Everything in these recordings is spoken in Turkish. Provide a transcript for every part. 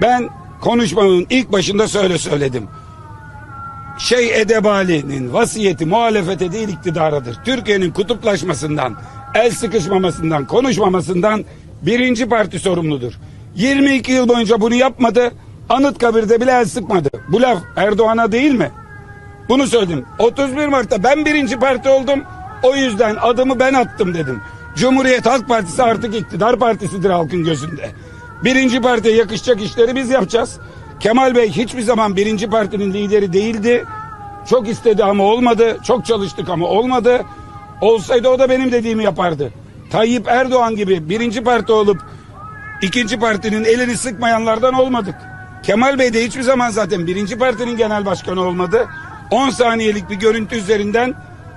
Ben konuşmamın ilk başında söyle söyledim. Şey Edebali'nin vasiyeti muhalefete değil iktidaradır. Türkiye'nin kutuplaşmasından, el sıkışmamasından, konuşmamasından birinci parti sorumludur. 22 yıl boyunca bunu yapmadı. Anıtkabir'de bile el sıkmadı. Bu laf Erdoğan'a değil mi? Bunu söyledim. 31 Mart'ta ben birinci parti oldum. O yüzden adımı ben attım dedim. Cumhuriyet Halk Partisi artık iktidar partisidir halkın gözünde. Birinci partiye yakışacak işleri biz yapacağız. Kemal Bey hiçbir zaman birinci partinin lideri değildi. Çok istedi ama olmadı. Çok çalıştık ama olmadı. Olsaydı o da benim dediğimi yapardı. Tayyip Erdoğan gibi birinci parti olup ikinci partinin elini sıkmayanlardan olmadık. Kemal Bey de hiçbir zaman zaten birinci partinin genel başkanı olmadı. 10 saniyelik bir görüntü üzerinden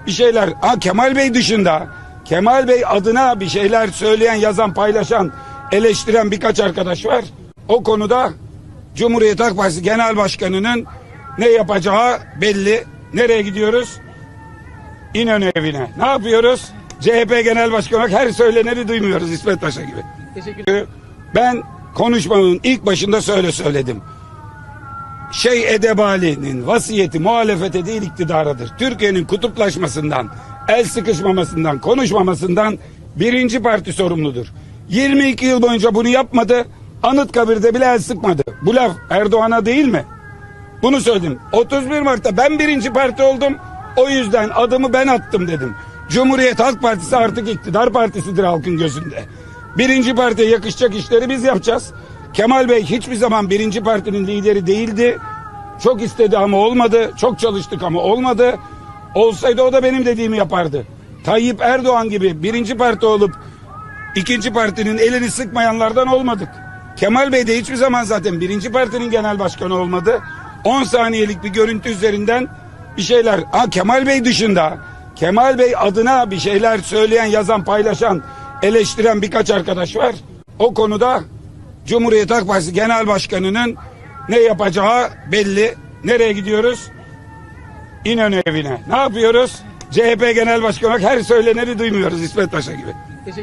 bir şeyler. Ha Kemal Bey dışında Kemal Bey adına bir şeyler söyleyen, yazan, paylaşan, eleştiren birkaç arkadaş var. O konuda Cumhuriyet Halk Partisi Genel Başkanı'nın ne yapacağı belli. Nereye gidiyoruz? İnönü evine. Ne yapıyoruz? CHP Genel Başkanı olarak her söyleneni duymuyoruz İsmet Paşa gibi. Teşekkür Ben konuşmamın ilk başında söyle söyledim. Şey Edebali'nin vasiyeti muhalefete değil iktidaradır. Türkiye'nin kutuplaşmasından, el sıkışmamasından, konuşmamasından birinci parti sorumludur. 22 yıl boyunca bunu yapmadı. Anıtkabir'de bile el sıkmadı. Bu laf Erdoğan'a değil mi? Bunu söyledim. 31 Mart'ta ben birinci parti oldum. O yüzden adımı ben attım dedim. Cumhuriyet Halk Partisi artık iktidar partisidir halkın gözünde. Birinci partiye yakışacak işleri biz yapacağız. Kemal Bey hiçbir zaman birinci partinin lideri değildi. Çok istedi ama olmadı. Çok çalıştık ama olmadı. Olsaydı o da benim dediğimi yapardı. Tayyip Erdoğan gibi birinci parti olup ikinci partinin elini sıkmayanlardan olmadık. Kemal Bey de hiçbir zaman zaten birinci partinin genel başkanı olmadı. 10 saniyelik bir görüntü üzerinden bir şeyler. Ha Kemal Bey dışında Kemal Bey adına bir şeyler söyleyen, yazan, paylaşan, eleştiren birkaç arkadaş var. O konuda Cumhuriyet Halk Partisi Genel Başkanı'nın ne yapacağı belli. Nereye gidiyoruz? İnönü evine. Ne yapıyoruz? CHP Genel Başkanı olarak her söyleneni duymuyoruz İsmet Paşa gibi. Teşekkür